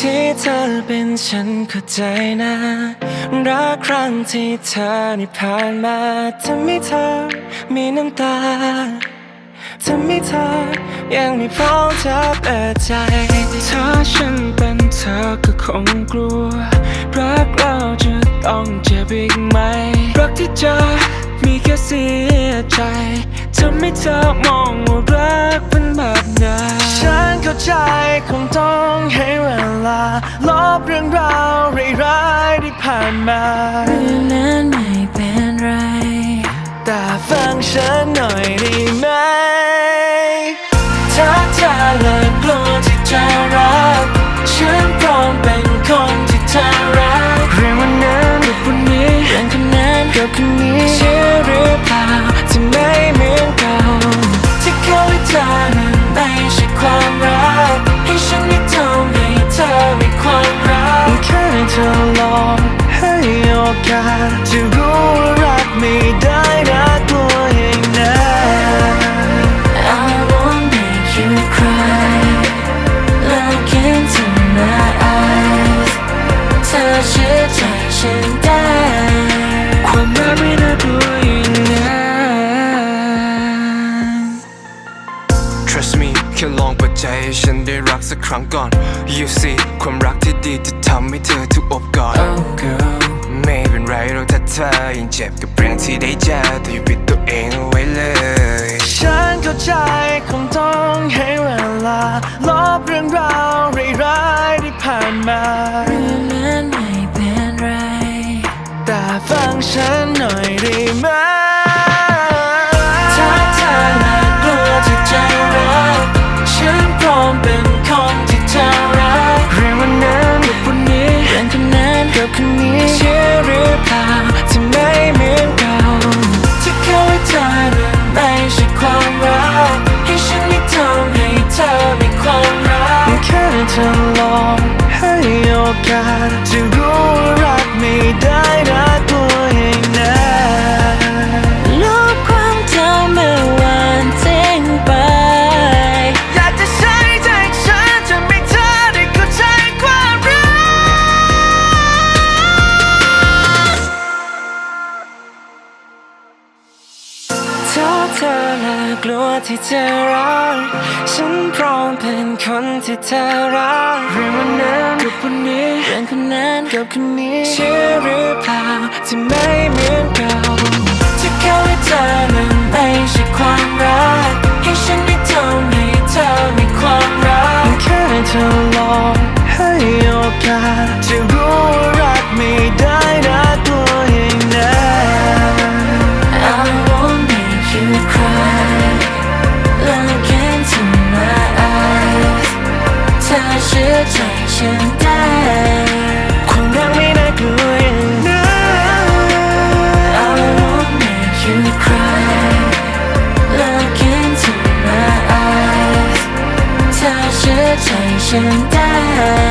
ที่เธอเป็นฉันเข้าใจนะ รักครั้งที่เธอนี่ผ่านมาทำให้เธอมีน้ำตาทำให้เธอยังไม่พร้อมจะเปิดใจ ถ้าฉันเป็นเธอก็คงกลัว รักเราจะต้องเจ็บอีกไหม รักที่เจอมีแค่เสียใจทำให้เธอมองว่ารักเป็นแบบไหนฉันเข้าใจคงต้องให้เว ลา ลบเรื่องราวร้ายๆที่ผ่านมาเรื่องนั้นไม่เป็นไร แต่ฟังฉันหน่อยได้ไหม ใจให้ฉันได้รักสักครั้งก่อน You see ความรักที่ดีจะทำให้เธอถูกอบกอด Oh girl ไม่เป็นไรหรอกถ้าเธอยังเจ็บกับเรื่องที่ได้เจอแต่อย่าปิดตัวเองเอาไว้เลย ฉันเข้าใจคงต้องให้เวลา ลบเรื่องราวร้ายๆที่ผ่านมาเรื่องนั้นไม่เป็นไร แต่ฟังฉันหน่อยได้ไหม เธอน่ากลัวที่จะรักฉันพร้อมเป็นคนที่เธอรักเรื่องวันนั้นกับวันนี้เรื่องคนนั้นกับคนนี้เชื่อหรือเปล่าที่ไม่เหมือนเก่าที่เขาให้เธอนั้นไม่ใช่ความรักให้ฉันได้ทำให้เธอมีความรักแค่เธอ ocean die.